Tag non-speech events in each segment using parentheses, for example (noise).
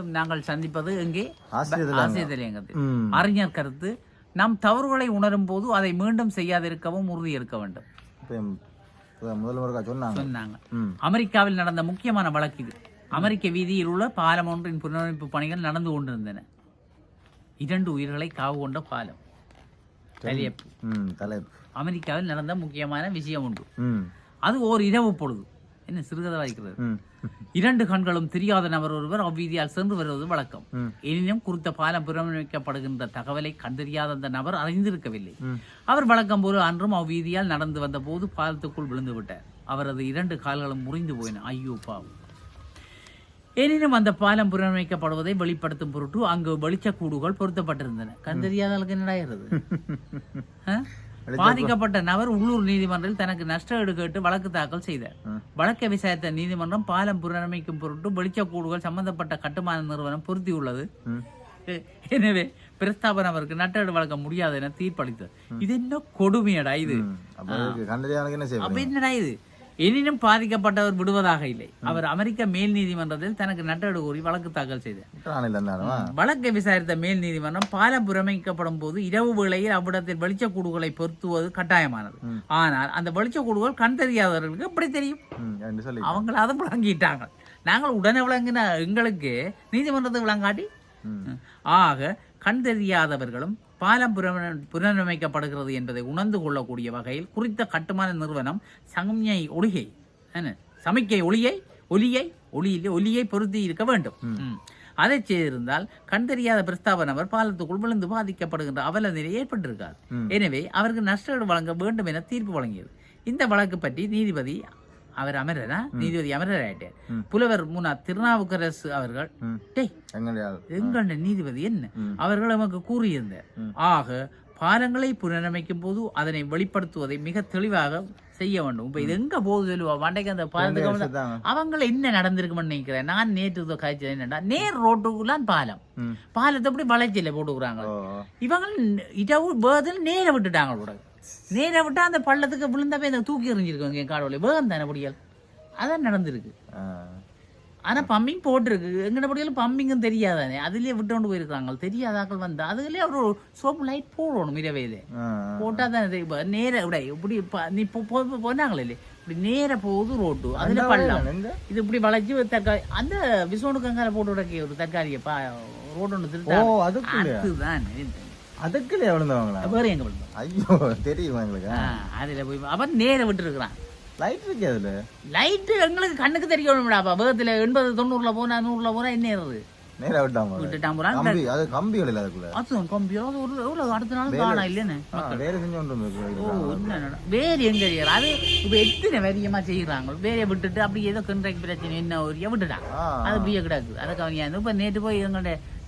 மீண்டும் நாங்கள் சந்திப்பது ஆசிரியர் ம். அறிஞர் கருத்து நம் தவறுகளை உணரும் போது அதை மீண்டும் செய்யாதிருக்கவும் உறுதி எடுக்க வேண்டும் சொன்னாங்க. அமெரிக்காவில் நடந்த முக்கியமான வழக்கு இது. அமெரிக்க வீதியில் உள்ள பாலம் ஒன்றின் புனரமைப்பு பணிகள் நடந்து கொண்டிருந்தன. இரண்டு உயிர்களை காவு கொண்ட பாலம். தலைப்பு அமெரிக்காவில் நடந்த முக்கியமான விஷயம் உண்டு. அது ஓர் இரவு பொழுது. என்ன சிறுகதை வாய்க்கிறது. இரண்டு கண்களும் தெரியாத நபர் ஒருவர் அவ்வீதியால் சென்று வருவது வழக்கம். எனினும் குறித்த பாலம் புறமணிக்கப்படுகின்ற தகவலை கண்டறியாத அந்த நபர் அறிந்திருக்கவில்லை. அவர் வழக்கம் போல அன்றும் அவ்வீதியால் நடந்து வந்த போது பாலத்துக்குள் விழுந்து விட்டார் அவரது இரண்டு கால்களும் முறிந்து போயின. ஐயோ பாவம். எனினும் அந்த பாலம் புறமைக்கப்படுவதை வெளிப்படுத்தும் பொருட்டு அங்கு வெளிச்சக்கூடுகள் பொருத்தப்பட்டிருந்தன. கண்டறியாத ஆளுக்கு என்னடாகிறது (laughs) ஆ? பாதிக்கப்பட்ட நபர் உள்ளூர் நீதிமன்றத்தில் தனக்கு நஷ்ட கேட்டு வழக்கு தாக்கல் செய்தார். வழக்கை விசாரித்த நீதிமன்றம் பாலம் புனரமைக்கும் பொருட்டு வெளிச்சக்கூடுகள் சம்பந்தப்பட்ட கட்டுமான நிறுவனம் பொருத்தியுள்ளது. எனவே பிரஸ்தாபன் அவருக்கு நட்டஈடு வழங்க முடியாது என தீர்ப்பளித்தது. இது என்ன கொடுமையடா இது? அப்போ என்னடா இது? எனினும் பாதிக்கப்பட்டவர் விடுவதாக இல்லை. அவர் அமெரிக்க மேல் நீதிமன்றத்தில் தனக்கு நட்டஈடு கூறி வழக்கு தாக்கல் செய்தார். வழக்கை விசாரித்த மேல் நீதிமன்றம் பாலம் புறமைக்கப்படும் போது இரவு வேளையில் அவ்விடத்தில் வெளிச்சக்கூடுகளை பொருத்துவது கட்டாயமானது. ஆனால் அந்த வெளிச்சக்கூடுகள் கண் தெரியாதவர்களுக்கு எப்படி தெரியும்? அவங்கள அதை விளங்கிட்டாங்க. நாங்கள் உடனே விளங்கின எங்களுக்கு நீதிமன்றத்தை விளங்காட்டி. ஆக கண் தெரியாதவர்களும் பாலம் புனரமைக்கப்படுகிறது என்பதை உணர்ந்து கொள்ளக்கூடிய வகையில் குறித்த கட்டுமான நிறுவனம் சமிஞை ஒளிகை சமிக்கை ஒளியை ஒலியை ஒளியில் ஒலியை பொருத்தி இருக்க வேண்டும். அதை செய்திருந்தால் கண் தெரியாத பிரஸ்தாப நபர் பாலத்துக்குள் விழுந்து பாதிக்கப்படுகின்ற அவல நிலை ஏற்பட்டிருக்காது. எனவே அவருக்கு நஷ்டஈடு வழங்க வேண்டும் என தீர்ப்பு வழங்கியது. இந்த வழக்கு பற்றி நீதிபதி அவர் அமரரா? நீதிபதி அமரர் ஆயிட்டார் புலவர் முனா திருநாவுக்கரசு அவர்கள் எங்களுடைய நீதிபதி என்ன. அவர்கள் நமக்கு கூறியிருந்தார். ஆக பாலங்களை புனரமைக்கும் போது அதனை வெளிப்படுத்துவதை மிக தெளிவாக செய்ய வேண்டும். இப்ப இது எங்க போகுது வண்டைக்கு அந்த பாலத்துக்கு அவங்கள என்ன நடந்திருக்குமென்னு நினைக்கிறேன்? நான் நேற்று காய்ச்சல் என்னடா நேர் ரோட்டுக்குள்ளான் பாலம். பாலத்தை எப்படி வளைச்சில போட்டுக்கிறாங்க. இவங்க இடவு வேகத்தில் நேர விட்டுட்டாங்க கூட. நேர விட்டா அந்த பள்ளத்துக்கு விழுந்தப்ப இந்த தூக்கி எறிஞ்சிருக்காங்க என் காடோல வேகம் தானே முடியல் அதான் நடந்திருக்கு. ஆ. ஆனா பம்பிங் போட்டிருக்கு. எங்கட படியில் பம்பிங்கும் தெரியாதானே? அதுலயே விட்டு கொண்டு போயிருக்காங்க. தெரியாதாக்கள் வந்து அதுலயே ஒரு சோப்பு லைட் போடணும் இரவே இது. ஆ. போட்டா தான் இப்ப நேர விட இப்படி நீ போனாங்களே இல்லையே? இப்படி நேர போகுது ரோட்டு. அதுல பள்ளம். இது இப்படி வளைச்சு தற்காலி அந்த விசோடு கங்கால போட்டு விடக்க ஒரு தற்காலிய பா ரோடு ஒன்று திருத்தா அதுதான் அதுக்குள்ளே விழுந்தவங்களா வேற எங்க விழுந்தோம்? ஐயோ தெரியுமா எங்களுக்கு? அதுல போய் அவன் நேர விட்டுருக்கிறான். லைட் இருக்கு அதுல. லைட்டு எங்களுக்கு கண்ணுக்கு தெரியணும்டாப்பா வேகத்துல எண்பது தொண்ணூறுல போனா நூறுல போனா என்ன ஏறுது? நேரா விட்டாம விட்டுட்டான் போறான் கம்பி அது கம்பிகள் இல்லை அதுக்குள்ள அதுவும் கம்பியோ அது ஒரு எவ்வளவு அடுத்த நாள் காணா இல்லைன்னு? வேற செஞ்சு கொண்டு ஓ வந்து என்ன வேறு எங்க செய்யற? அது இப்ப எத்தனை வரியமா செய்யறாங்க வேலையை விட்டுட்டு அப்படி ஏதோ கண்ட்ராக்ட் பிரச்சனை என்ன ஒரு விட்டுட்டாங்க ஆ. அது அப்படியே கிடக்குது அதை கவனியாது இப்ப நேற்று போய் எங்களுடைய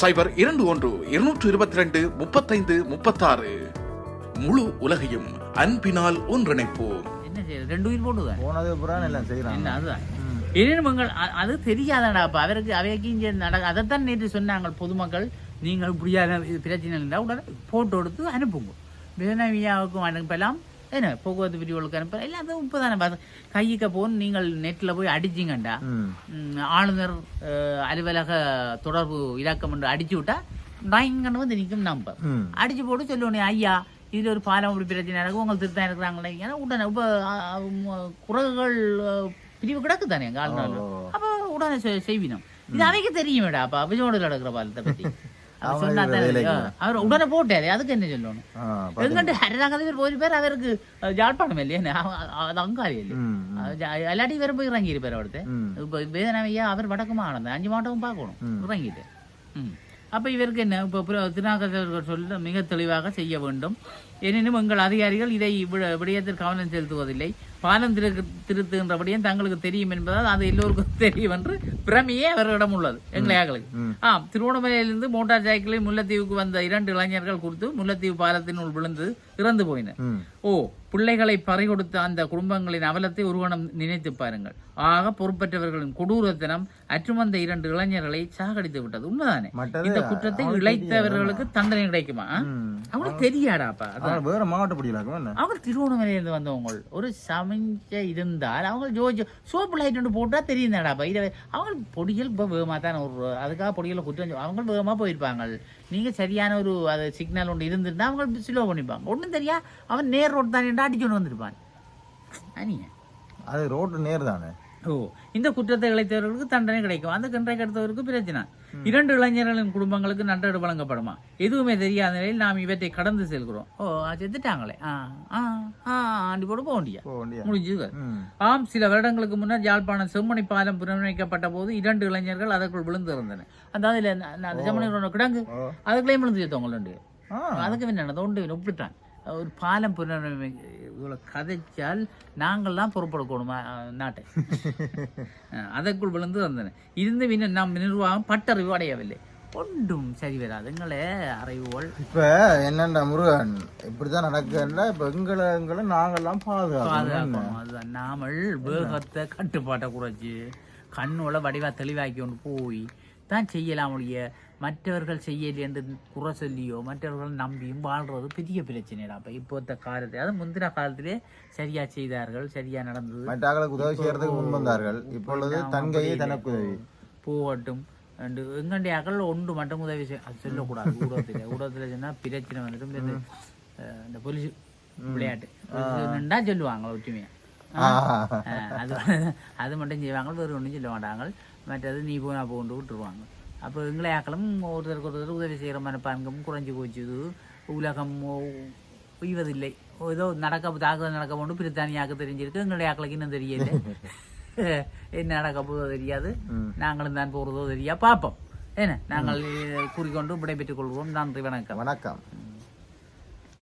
சைபர் இரண்டு ஒன்று இருநூற்று இருபத்தி ரெண்டு முப்பத்தைந்து முப்பத்தாறு. முழு உலகையும் அன்பினால் ஒன்றிணைப்போம். என்ன செய்யறது ரெண்டு உயிர் போட்டுதான் போனது புறான் எல்லாம் செய்யறாங்க என்ன அதுதான் எனினும் அது தெரியாதாடா அப்ப. அவருக்கு அவைக்கு இங்கே நட அதைத்தான் நேற்று சொன்னாங்க பொதுமக்கள். நீங்கள் இப்படியான பிரச்சனை இருந்தால் உடனே போட்டோ எடுத்து அனுப்புங்க. வேதனையாவுக்கும் அனுப்பலாம். என்ன போக்குவரத்து பிரிவுகளுக்கு அனுப்பலாம் எல்லாத்தையும் இப்போ தானே பார்த்து கைக்கு போன் நீங்கள் நெட்டில் போய் அடிச்சிங்கண்டா. ஆளுநர் அலுவலக தொடர்பு இலக்கம் என்று அடிச்சு விட்டா பயங்கன்னு வந்து நிற்கும் நம்பர் ம். அடிச்சு போட்டு சொல்லுவோம் ஐயா இதுல ஒரு பாலம் இப்படி பிரச்சனை இருக்கு உங்களுக்கு திருத்தம் இருக்கிறாங்களே. ஏன்னா உடனே இப்போ குரல்கள் பிரிவு கிடக்கு தானே எங்க ஆளுநர். அப்போ உடனே செய்வினோம். இது அவைக்கு தெரியுமேடா அப்ப விஜயோடு நடக்கிற பாலத்தை பத்தி. (laughs) அவர் உடனே போட்டாரு அதுக்கு என்ன சொல்லணும் பாத்து- எங்கிட்ட ஹரிதாகத்தில் ஒரு பேர் அவருக்கு அஹ், யாழ்ப்பாணம் இல்லையே அது அங்காளி இல்லை ம், ம். அது ஜா- எல்லாட்டி வேற போய் இறங்கி இருப்பார் ம். இப்போ வேதனையா அவர் வடக்கு மாநிலம் அஞ்சு மாவட்டமும் பார்க்கணும் இறங்கிட்டு ம் அப்போ இவருக்கு என்ன இப்போ திருநாகர்கள் சொல்ல மிக தெளிவாக செய்ய வேண்டும் எனினும் எங்கள் அதிகாரிகள் இதை விட- விடயத்தில் கவனம் செலுத்துவதில்லை பாலம் திரு திருத்துகின்றபடியும் தங்களுக்கு தெரியும் என்பதால் அது எல்லோருக்கும் (laughs) தெரியும் என்று பிரமையே அவர்களிடம் உள்ளது எங்களையாக்களுக்கு ஆம் திருவண்ணாமலையிலிருந்து மோட்டார் சைக்கிளில் முல்லைத்தீவுக்கு வந்த இரண்டு இளைஞர்கள் குறித்து முல்லைத்தீவு பாலத்தினுள் விழுந்து இறந்து போயினர் ம். ஓ பிள்ளைகளை பறிகொடுத்த அந்த குடும்பங்களின் அவலத்தை ஒருவனம் நினைத்து பாருங்கள். ஆக பொறுப்பற்றவர்களின் கொடூரத்தனம் அற்றுமந்த இரண்டு இளைஞர்களை சாகடித்து விட்டது. உண்மைதானே? இந்த குற்றத்தை இழைத்தவர்களுக்கு தண்டனை கிடைக்குமா. அவங்களுக்கு தெரியாடாப்பா வேற மாவட்ட பிடிக்கலாக்கும் அவங்க திருவண்ணாமலையிலிருந்து வந்தவங்க ஒரு சமைஞ்ச இருந்தால் அவங்க ஜோஜோ சோப்பு லைட் ஒன்று போட்டால் தெரியுதாடாப்பா இதை அவங்க பொடிகள் இப்போ வேகமாக தானே ஒரு அதுக்காக பொடிகளை குற்றம் அவங்க வேகமாக போயிருப்பாங்க. நீங்கள் சரியான ஒரு அது சிக்னல் ஒன்று இருந்திருந்தா அவங்க ஸ்லோ பண்ணிப்பாங்க. ஒன்றும் தெரியா அவன் நேர் ரோடு தானே அடிச்சு கொண்டு வந்திருப்பான். அனிய அது ரோட்டு நேர் தானே? ஓ இந்த குற்றத்தை இழைத்தவர்களுக்கு தண்டனை கிடைக்கும். அந்த கன்றை கெடுத்தவருக்கு பிரச்சனை. இரண்டு இளைஞர்களின் குடும்பங்களுக்கு நன்றடு வழங்கப்படுமா? எதுவுமே தெரியாத நிலையில் நாம் இவற்றை கடந்து செல்கிறோம். ஓ செத்துட்டாங்களே. ஆ ஆ ஆ ஆண்டி முடிஞ்சுது. ஆம் சில வருடங்களுக்கு முன்னர் யாழ்ப்பாணம் செம்மணி பாலம் புனரமைக்கப்பட்ட போது இரண்டு இளைஞர்கள் அதற்குள் விழுந்து இருந்தன அந்த அதில் அந்த செம்மணி கிடங்கு. அதுக்குள்ளேயும் விழுந்து சேர்த்தவங்க ரெண்டு பேர். ஆ. அதுக்கு என்ன தோண்டு ஒப்பிட்டான். ஒரு பாலம் புனரமை இவ்வளோ கதைச்சால் நாங்கள் தான் பொறுப்பெடுக்கணும் நாட்டை. (laughs) அதற்குள் விழுந்து வந்தன. இருந்து இன்னும் நம் நிர்வாகம் பட்டறிவு அடையவில்லை. ஒன்றும் சரி வராது. எங்களே அறிவுகள் இப்ப என்னண்டா முருகன்? இப்படிதான் நடக்குதுன்னா இப்ப எங்களை எங்களை நாங்கெல்லாம் பாதுகாக்கணும். பாதுகாக்கணும். அதுதான். நாமல் வேகத்தை கட்டுப்பாட்டை குறைச்சி கண்ணோட வடிவா தெளிவாக்கி கொண்டு போய் தான் செய்யலாம் ஒழிய மற்றவர்கள் செய்யலை என்று குறை சொல்லியோ மற்றவர்கள் நம்பியும் வாழ்றது பெரிய பிரச்சனைடா. அப்போ இப்போத்த காலத்தை அது முந்தின காலத்திலே சரியா செய்தார்கள் சரியா நடந்தது. மற்றாக்களுக்கு உதவி செய்யறதுக்கு முன் வந்தார்கள். இப்பொழுது தன் கையே தனக்கு உதவி. போகட்டும். ரெண்டு எங்கண்டைய அகல் ஒன்று மட்டும் உதவி செய்ய அது சொல்லக்கூடாது. ஊடகத்தில் ஊடகத்தில் சொன்னால் பிரச்சனை வந்துட்டு இந்த, போலீஸ் விளையாட்டு. நின்றா சொல்லுவாங்க ஒற்றுமையா? ஆ. அஹ், அது அது மட்டும் செய்வாங்க வேறு ஒன்றும் சொல்ல மாட்டாங்க. மற்றது நீ போனா போண்டு விட்டுருவாங்க. அப்போ எங்களை ஆக்களும் ஒருத்தருக்கு ஒருத்தர் உதவி செய்கிற மனப்பான்கும் குறைஞ்சி போச்சுது உலகம் உய்வதில்லை. ஏதோ நடக்க தாக்குதல் நடக்க போண்டு பிரித்தானியாக்கு தெரிஞ்சிருக்கு. எங்களுடைய ஆக்களுக்கு இன்னும் தெரியல. (laughs) என்ன நடக்க போதோ தெரியாது. நாங்களும் தான் போகிறதோ தெரியா பார்ப்போம் என்ன? நாங்கள் கூறிக்கொண்டு விடைபெற்றுக் கொள்வோம். நன்றி வணக்கம். வணக்கம்.